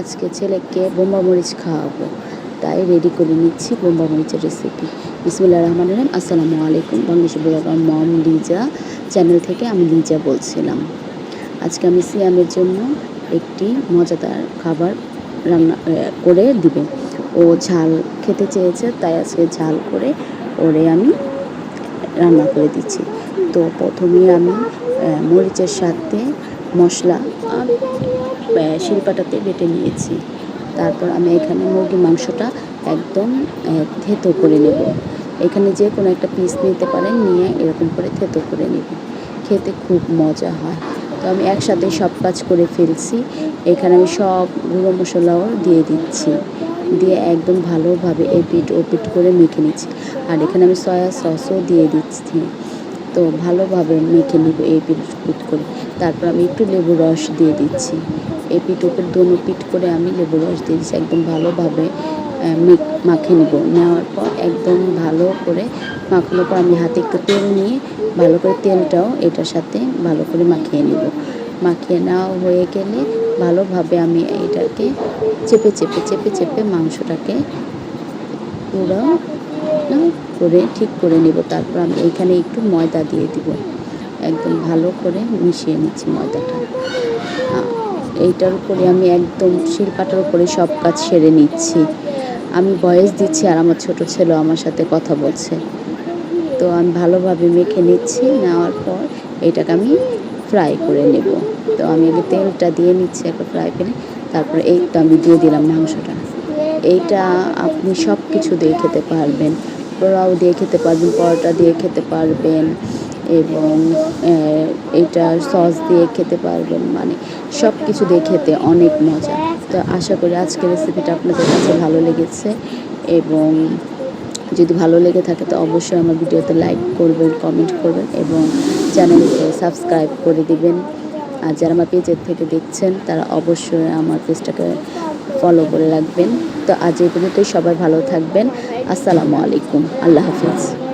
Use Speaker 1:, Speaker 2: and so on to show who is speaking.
Speaker 1: আজকে ছেলেকে বোম্বা মরিচ খাওয়াবো। তাই রেডি করে নিচ্ছি বোম্বা মরিচের রেসিপি বিসমুল্লাহ রহমান রহিম, আসসালামু আলাইকুম। বাংলাদেশ ব্লগার মম লিজা চ্যানেল থেকে আমি লিজা বলছিলাম। আজকে আমি সিয়ামের জন্য একটি মজাদার খাবার রান্না করে দিব। ও ঝাল খেতে চেয়েছে, তাই আজকে ঝাল করে ওরে আমি রান্না করে দিচ্ছি। তো প্রথমে আমি মরিচের সাথে মশলা শিলপাটাতে বেটে নিয়েছি। তারপর আমি এখানে মুরগির মাংসটা একদম থেতো করে নেব। এখানে যে কোনো একটা পিস নিতে পারেন, নিয়ে এরকম করে থেতো করে নেব। খেতে খুব মজা হয়। তো আমি একসাথে সব কাজ করে ফেলছি। এখানে আমি সব গুঁড়ো মশলাও দিয়ে দিচ্ছি। দিয়ে একদম ভালোভাবে এপিট ওপিট করে মেখে নিচ্ছি। আর এখানে আমি সয়া সসও দিয়ে দিচ্ছি। তো ভালোভাবে মেখে নিব এই পিট পিট করে। তারপর আমি একটু লেবু রস দিয়ে দিচ্ছি। এই ওপর দোনো পিঠ করে আমি লেবু রস দিয়ে দিচ্ছি একদম ভালোভাবে মাখিয়ে নিব। নেওয়ার পর একদম ভালো করে মাখানোর পর আমি হাতে একটু তেল নিয়ে ভালো করে তেলটাও এটার সাথে ভালো করে মাখিয়ে নিব। মাখিয়ে নেওয়া হয়ে গেলে ভালোভাবে আমি এটাকে চেপে চেপে চেপে চেপে মাংসটাকে পুরো করে ঠিক করে নেব। তারপর আমি এইখানে একটু ময়দা দিয়ে দিব। একদম ভালো করে মিশিয়ে নিচ্ছি ময়দাটা। এইটার উপরে আমি একদম শিল্পাটার উপরে সব কাজ সেরে নিচ্ছি। আমি বয়স দিচ্ছি আর আমার ছোট ছেলে আমার সাথে কথা বলছে। তো আমি ভালোভাবে মেখে নিচ্ছি, নেওয়ার পর এটাকে আমি ফ্রাই করে নেব। তো আমি আগে তেলটা দিয়ে নিচ্ছি একটা ফ্রাই প্যানে, তারপরে এই তো আমি দিয়ে দিলাম মাংসটা। এইটা আপনি সব কিছু দিয়ে খেতে পারবেন। পোলাও দিয়ে খেতে পারবেন, পরোটা দিয়ে খেতে পারবেন। এবং এটা সস দিয়ে খেতে পারবেন। মানে সব কিছু দিয়ে খেতে অনেক মজা। তো আশা করি আজকের রেসিপিটা আপনাদের কাছে ভালো লেগেছে এবং যদি ভালো লেগে থাকে তো অবশ্যই আমার ভিডিওতে লাইক করবেন কমেন্ট করবেন এবং চ্যানেলকে সাবস্ক্রাইব করে দিবেন। আর যারা আমার পেজের থেকে দেখছেন, তারা অবশ্যই আমার পেজটাকে ফলো করে রাখবেন। তো আজ এই পর্যন্তই, সবাই ভালো থাকবেন। আসসালামু আলাইকুম। আল্লাহ হাফিজ।